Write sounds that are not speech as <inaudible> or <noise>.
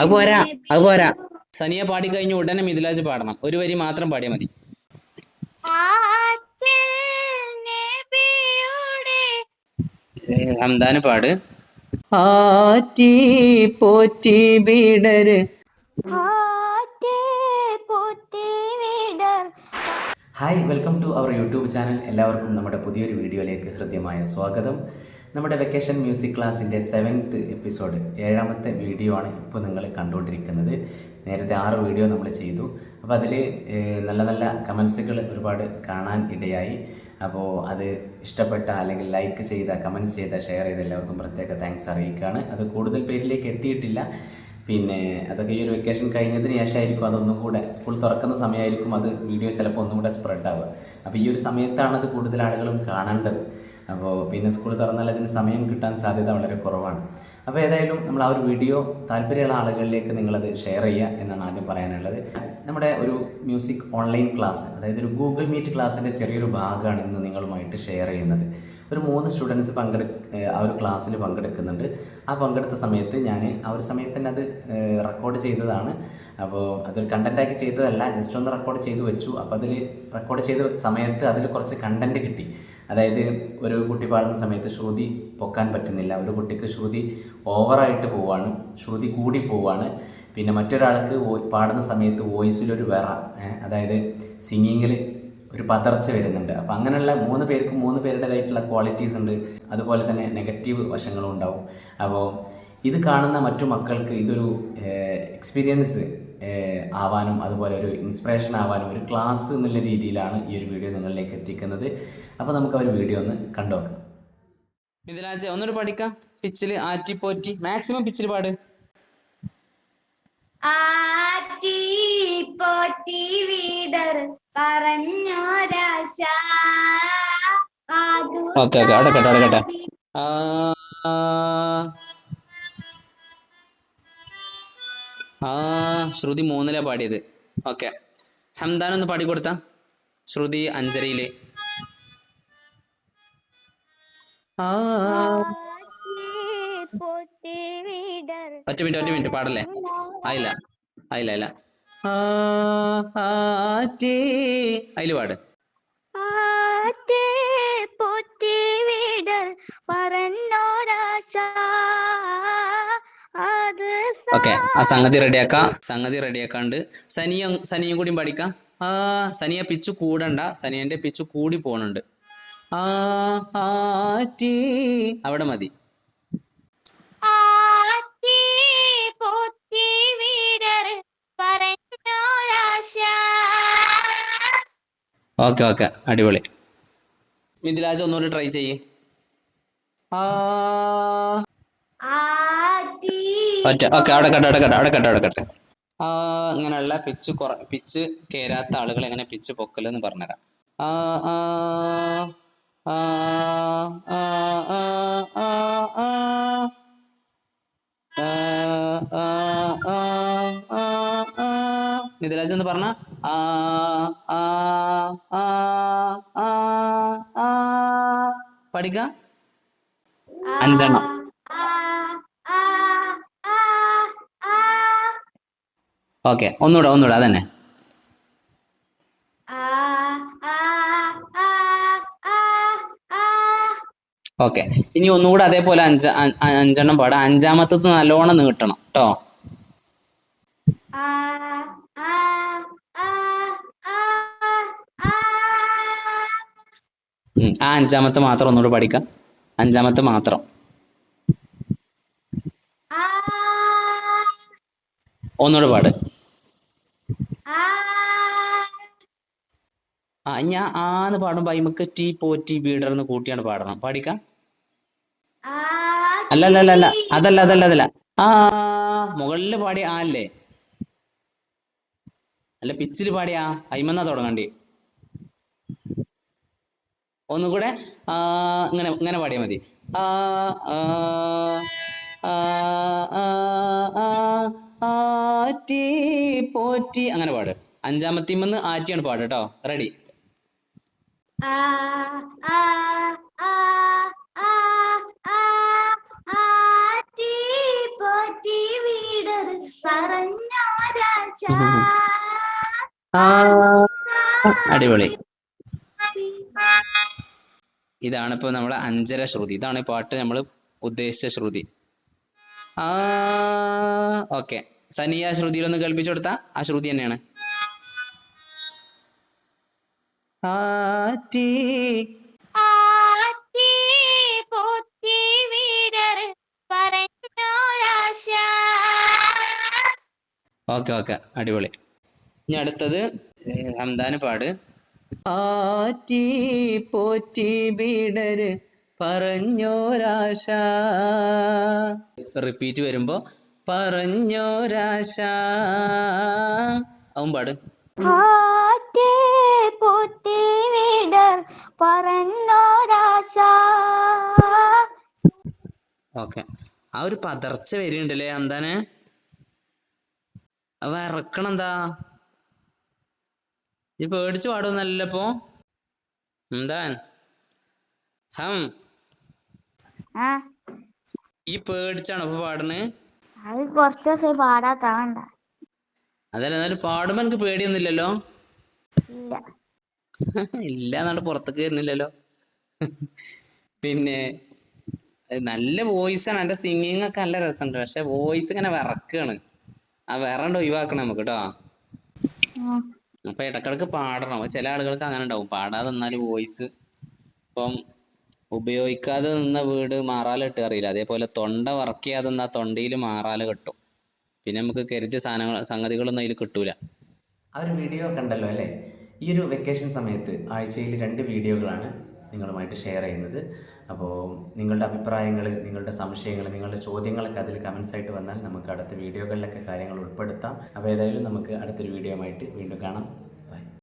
അത് പോരാ അത് പോരാ സനിയ പാടി കഴിഞ്ഞ ഉടനെ മിഥിലാജ് പാടണം. ഒരു വരി മാത്രം പാടിയാൽ മതി. ഹംദാന ഹംദാന് പാട്. ആറ്റി പോറ്റി ബീഡര് hi welcome to our YouTube channel. എല്ലാവർക്കും നമ്മുടെ പുതിയൊരു വീഡിയോയിലേക്ക് ഹൃദ്യമായ സ്വാഗതം. നമ്മുടെ വെക്കേഷൻ മ്യൂസിക് ക്ലാസ്സിന്റെ സെവൻത്ത് എപ്പിസോഡ് ഏഴാമത്തെ വീഡിയോ ആണ് ഇപ്പോൾ നിങ്ങൾ കണ്ടുകൊണ്ടിരിക്കുന്നത്. നേരത്തെ ആറ് വീഡിയോ നമ്മൾ ചെയ്തു. അപ്പോൾ അതിൽ നല്ല നല്ല കമൻസുകൾ ഒരുപാട് കാണാൻ ഇടയായി. അപ്പോൾ അത് ഇഷ്ടപ്പെട്ട അല്ലെങ്കിൽ ലൈക്ക് ചെയ്ത കമൻസ് ചെയ്ത ഷെയർ ചെയ്ത എല്ലാവർക്കും പ്രത്യേക താങ്ക്സ് അറിയിക്കുകയാണ്. അത് കൂടുതൽ പേരിലേക്ക് എത്തിയിട്ടില്ല. പിന്നെ അതൊക്കെ ഈ ഒരു വെക്കേഷൻ കഴിഞ്ഞതിന് ശേഷമായിരിക്കും അതൊന്നും കൂടെ സ്കൂൾ തുറക്കുന്ന സമയമായിരിക്കും അത് വീഡിയോ ചിലപ്പോൾ ഒന്നും കൂടെ സ്പ്രെഡ് ആവുക. അപ്പോൾ ഈ ഒരു സമയത്താണ് അത് കൂടുതൽ ആളുകളും കാണേണ്ടത്. അപ്പോൾ പിന്നെ സ്കൂൾ തുറന്നാൽ അതിന് സമയം കിട്ടാൻ സാധ്യത വളരെ കുറവാണ്. അപ്പോൾ ഏതായാലും നമ്മൾ ആ ഒരു വീഡിയോ താല്പര്യമുള്ള ആളുകളിലേക്ക് നിങ്ങളത് ഷെയർ ചെയ്യുക എന്നാണ് ആദ്യം പറയാനുള്ളത്. നമ്മുടെ ഒരു മ്യൂസിക് ഓൺലൈൻ ക്ലാസ് അതായത് ഒരു ഗൂഗിൾ മീറ്റ് ക്ലാസ്സിന്റെ ചെറിയൊരു ഭാഗമാണ് ഇന്ന് നിങ്ങളുമായിട്ട് ഷെയർ ചെയ്യുന്നത്. ഒരു മൂന്ന് സ്റ്റുഡൻസ് പങ്കെടു ആ ഒരു ക്ലാസ്സിൽ പങ്കെടുക്കുന്നുണ്ട്. ആ പങ്കെടുത്ത സമയത്ത് ഞാൻ ആ ഒരു സമയത്ത് തന്നെ അത് റെക്കോർഡ് ചെയ്തതാണ്. അപ്പോൾ അതൊരു കണ്ടന്റാക്കി ചെയ്തതല്ല ജസ്റ്റ് ഒന്ന് റെക്കോർഡ് ചെയ്ത് വെച്ചു. അപ്പോൾ അതിൽ റെക്കോർഡ് ചെയ്ത സമയത്ത് അതിൽ കുറച്ച് കണ്ടന്റ് കിട്ടി. അതായത് ഒരു കുട്ടി പാടുന്ന സമയത്ത് ശ്രുതി പൊക്കാൻ പറ്റുന്നില്ല. ഒരു കുട്ടിക്ക് ശ്രുതി ഓവറായിട്ട് പോവാണ്. ശ്രുതി കൂടി പോവാണ്. പിന്നെ മറ്റൊരാൾക്ക് പാടുന്ന സമയത്ത് വോയിസിലൊരു വെറ അതായത് സിംഗിങ്ങിൽ ഒരു പതർച്ച വരുന്നുണ്ട്. അപ്പോൾ അങ്ങനെയുള്ള മൂന്ന് പേർക്കും മൂന്ന് പേരുടേതായിട്ടുള്ള ക്വാളിറ്റീസ് ഉണ്ട്. അതുപോലെ തന്നെ നെഗറ്റീവ് വശങ്ങളും ഉണ്ടാവും. അപ്പോൾ ഇത് കാണുന്ന മറ്റു മക്കൾക്ക് ഇതൊരു എക്സ്പീരിയൻസ് ആവാനും അതുപോലെ ഒരു ഇൻസ്പിറേഷൻ ആവാനും ഒരു ക്ലാസ് എന്നുള്ള രീതിയിലാണ് ഈ ഒരു വീഡിയോ നിങ്ങളിലേക്ക് എത്തിക്കുന്നത്. അപ്പോൾ നമുക്ക് ആ ഒരു വീഡിയോ ഒന്ന് കണ്ടുനോക്കാം മിഥിലാജ് ഒന്നുകൂടി പഠിക്കാം. പിച്ചിൽ ആറ്റിപ്പോറ്റി. മാക്സിമം പിച്ചിൽ പാട്. ആറ്റി പോറ്റി വീടർ പറഞ്ഞോരാശ. ഓക്കെ ഓക്കെ അവിടെ കേട്ടെ അവിടെ ആ, ശ്രുതി മൂന്നിലാ പാടിയത്. ഓക്കെ. ഹംദാൻ ഒന്ന് പാടിക്കൊടുത്ത ശ്രുതി അഞ്ചരയിൽ. ഒറ്റ മിനിറ്റ് ഒറ്റ മിനിറ്റ് പാടല്ലേ? അയില അയില ആ, ആറ്റി. അതിൽ പാട്. ഓക്കെ ആ സംഗതി റെഡിയാക്കാം. സംഗതി റെഡിയാക്കാണ്ട്. സനിയ സനിയും കൂടിയും പഠിക്കാം ആ സനിയ പിച്ചു കൂടണ്ട. സനിയന്റെ പിച്ചു കൂടി പോണുണ്ട്. ആ അവിടെ മതി. Okay okay. അടിപൊളി. മിഥിലാജ് ഒന്നുകൂടി ട്രൈ ചെയ്യേ. ആ. ആ ആ അവിടെ ആ അവിടെ ആ ആ ആ ഇങ്ങനെയുള്ള പിച്ച് കുറ പിച്ച് ആ ആ എങ്ങനെ പിച്ച് ആ ആ ആ. ആ ആ ആ. മിഥിലാജ് ഒന്ന് പറഞ്ഞ ആ ആ ആ ആ ആ. പഠിക്കാം? അഞ്ചെണ്ണം. ഓക്കെ ഒന്നുകൂടെ ഒന്നുകൂടെ അതന്നെ. ഓക്കെ ഇനി ഒന്നുകൂടെ അതേപോലെ അഞ്ച അഞ്ചെണ്ണം പാടാം. അഞ്ചാമത്തത് നല്ലോണം നീട്ടണം കേട്ടോ ആ ആ ആ ആ ആ. അഞ്ചാമത്തെ മാത്രം ഒന്നുകൂടെ പഠിക്കാം. അഞ്ചാമത്തെ മാത്രം. ഒന്നുകൂടെ പാട്. ആ. ഞാൻ ആന്ന് പാടുമ്പോ അയിമക്ക് ടീ പോറ്റി ബീഡർന്ന് കൂട്ടിയാണ് പാടണം. പാടിക്കാം. അല്ല അല്ല അല്ല അതല്ല അതല്ല അതല്ല. ആ മുകളിൽ പാടി ആ അല്ലേ? അല്ല പിച്ചിൽ പാടിയാ? അയിമെന്നാ തുടങ്ങണ്ടി. ഒന്നുകൂടെ ഇങ്ങനെ ഇങ്ങനെ പാടിയാൽ മതി. ആ ആറ്റി പോറ്റി അങ്ങനെ പാട്. അഞ്ചാമത്തിമെന്ന് ആറ്റിയാണ് പാട് കേട്ടോ. റെഡി ആ ആ അടിപൊളി. ഇതാണ് ഇപ്പൊ നമ്മളെ അഞ്ചര ശ്രുതി. ഇതാണ് ഈ പാട്ട് നമ്മൾ ഉദ്ദേശിച്ച ശ്രുതി. ആ ഓക്കെ. സനി ആ ശ്രുതിയിലൊന്ന് കേൾപ്പിച്ചു കൊടുത്ത? ആ ശ്രുതി തന്നെയാണ്. ആറ്റി ഓക്കെ ഓക്കെ. അടിപൊളി. ഇനി അടുത്തത് ഹംദാന പാട്. ആറ്റി പോറ്റി ബീഡര് പറഞ്ഞോരാശ. റിപ്പീറ്റ് വരുമ്പോ പറഞ്ഞോരാശ. അവൻ പാട്. ആറ്റി പോറ്റി വീടർ പറഞ്ഞോരാശ. ഓക്കെ. ആ ഒരു പതർച്ച വരുന്നുണ്ടല്ലേ എന്താണ് അവ ഇറക്കണം എന്താ ഈ പേടിച്ച് പാടുന്നല്ലോ ഇപ്പോ എന്താ ഹം ഈ പേടിച്ചാണോ ഇപ്പൊ പാടുന്നത് അത് കുറച്ച് ദിവസം പാടാത്താണ്ട അതല്ല എന്നാലും പാടുമ്പോ എനിക്ക് പേടിയൊന്നുമില്ലല്ലോ? ഇല്ല. <laughs> ഇല്ല എന്നാണ്ട് പുറത്തേക്ക് വരുന്നില്ലല്ലോ? <laughs> പിന്നെ നല്ല വോയിസ് ആണ് എന്റെ സിംഗിങ് ഒക്കെ നല്ല രസമുണ്ട്. പക്ഷെ വോയിസ് ഇങ്ങനെ വിറക്കാണ്. ആ വിറണ്ട് ഒഴിവാക്കണം നമുക്ക് കേട്ടോ. ഉം. അപ്പൊ ഇടക്കിടക്ക് പാടണം. ചില ആളുകൾക്ക് അങ്ങനെ ഉണ്ടാവും. പാടാതെ നിന്നാൽ വോയിസ് ഇപ്പം ഉപയോഗിക്കാതെ നിന്ന വീട് മാറാല ഇട്ട് അറിയില്ല. അതേപോലെ തൊണ്ട വർക്ക് ചെയ്യാതെ നിന്നാൽ തൊണ്ടയിൽ മാറാല കിട്ടും. പിന്നെ നമുക്ക് കരുതിയ സാധനങ്ങൾ സംഗതികളൊന്നും അതിൽ കിട്ടൂല. ആ ഒരു വീഡിയോ കണ്ടല്ലോ അല്ലേ? ഈ ഒരു വെക്കേഷൻ സമയത്ത് ആഴ്ചയിൽ രണ്ട് വീഡിയോകളാണ് നിങ്ങളുമായിട്ട് ഷെയർ ചെയ്യുന്നത്. അപ്പോൾ നിങ്ങളുടെ അഭിപ്രായങ്ങൾ നിങ്ങളുടെ സംശയങ്ങൾ നിങ്ങളുടെ ചോദ്യങ്ങളൊക്കെ അതിൽ കമൻസ് ആയിട്ട് വന്നാൽ നമുക്ക് അടുത്ത വീഡിയോകളിലൊക്കെ കാര്യങ്ങൾ ഉൾപ്പെടുത്താം. അപ്പോൾ ഏതായാലും നമുക്ക് അടുത്തൊരു വീഡിയോ ആയിട്ട് വീണ്ടും കാണാം.